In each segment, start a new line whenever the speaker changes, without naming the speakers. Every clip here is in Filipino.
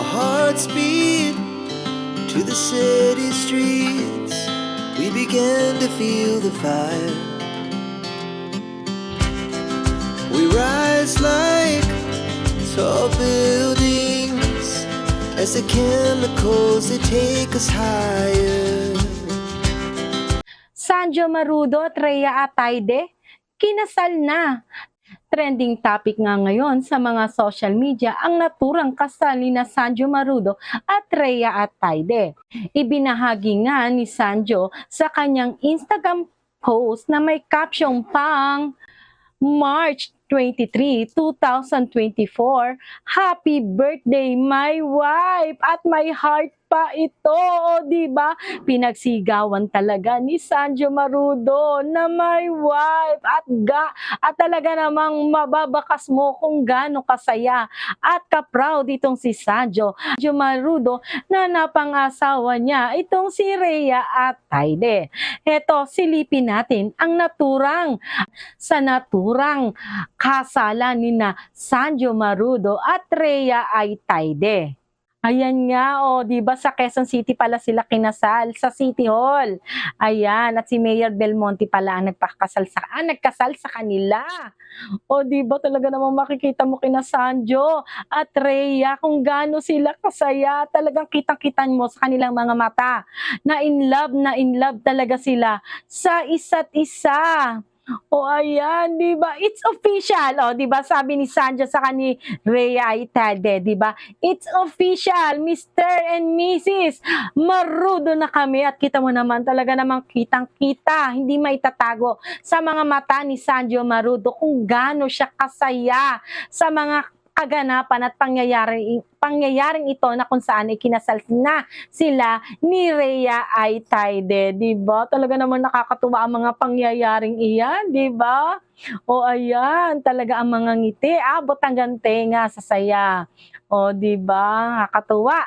Our hearts beat to the city streets. We began to feel the fire. We rise like tall buildings as the chemicals they take us higher.
Sanjo Marudo at Rhea Atayde, kinasal na. Trending topic nga ngayon sa mga social media ang naturang kasal ni na Sanjo Marudo at Rhea Atayde. Ibinahagi nga ni Sanjo sa kanyang Instagram post na may caption pang March 23, 2024. Happy birthday, my wife! At my heart pa ito, o di ba? Pinagsigawan talaga ni Sanjo Marudo na my wife at ga at talaga namang mababakas mo kung gaano kasaya at ka-proud itong si Sanjo. Sanjo Marudo na napangasawa niya itong si Rhea at Taide. Heto, silipin natin ang naturang sa naturang kasalan ni na Sanjo Marudo at Rhea ay Taide. Ayan nga, o, di ba sa Quezon City pala sila kinasal sa City Hall. Ayan, at si Mayor Belmonte pala ang nagpakasal sa, ah, nagkasal sa kanila. O, di ba talaga namang makikita mo kina Sanjo at Rhea kung gaano sila kasaya. Talagang kitang-kitan mo sa kanilang mga mata na in love na in love talaga sila sa isa't isa. O ayan, di ba? It's official. O, di ba? Sabi ni Sanjo sa kani Rhea Itade, di ba? It's official, Mr. and Mrs. Marudo na kami at kita mo naman talaga namang kitang-kita, hindi maitatago sa mga mata ni Sanjo Marudo kung gaano siya kasaya sa mga kaganapan at pangyayari pangyayaring ito na kung saan ay kinasal na sila ni Rhea ay Taide, di ba? Talaga naman nakakatuwa ang mga pangyayaring iyan, di ba? O ayan, talaga ang mga ngiti, abot hanggang tenga sa saya. O di ba? Nakakatuwa.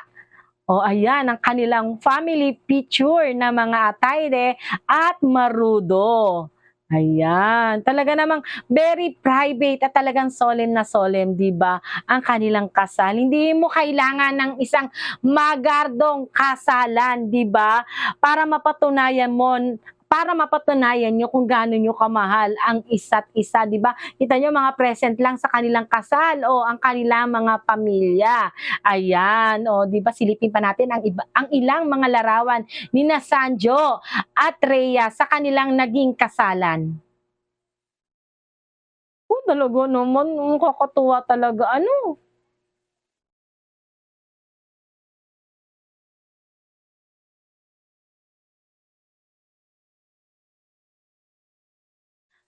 O ayan, ang kanilang family picture na mga Atayde at Marudo. Ayan, talaga namang very private at talagang solemn na solemn, 'di ba? Ang kanilang kasal. Hindi mo kailangan ng isang magardong kasalan, 'di ba? Para mapatunayan mo para mapatunayan nyo kung gaano nyo kamahal ang isa't isa, di ba? Kita nyo mga present lang sa kanilang kasal o ang kanilang mga pamilya. Ayan, o di ba silipin pa natin ang, iba, ang ilang mga larawan ni na Sanjo at Rhea sa kanilang naging kasalan. Oh, talaga naman, kakatuwa talaga. Ano?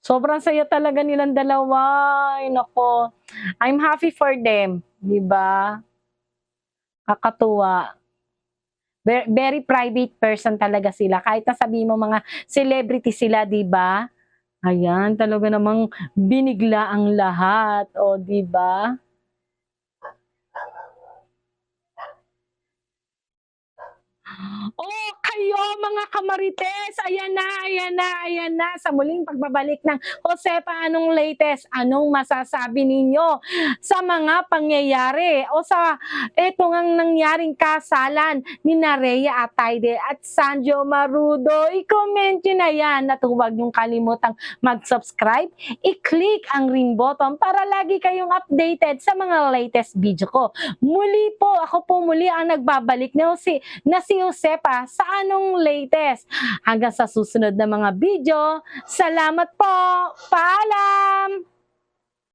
Sobrang saya talaga nilang dalawa. Ay, nako. I'm happy for them. Di ba? Kakatuwa. Very, very private person talaga sila. Kahit na sabihin mo mga celebrity sila, di ba? Ayan, talaga namang binigla ang lahat. O, di ba? Oh, kayo mga kamarites, ayan na, ayan na, ayan na. Sa muling pagbabalik ng Josepa, anong latest? Anong masasabi ninyo sa mga pangyayari o sa eto ngang nangyaring kasalan ni Nareya Atayde at Sanjo Marudo? I-comment nyo na yan at huwag niyong kalimutang mag-subscribe. I-click ang ring button para lagi kayong updated sa mga latest video ko. Muli po, ako po muli ang nagbabalik na si, na si Josepa sa anong latest. Hanggang sa susunod na mga video. Salamat po! Paalam!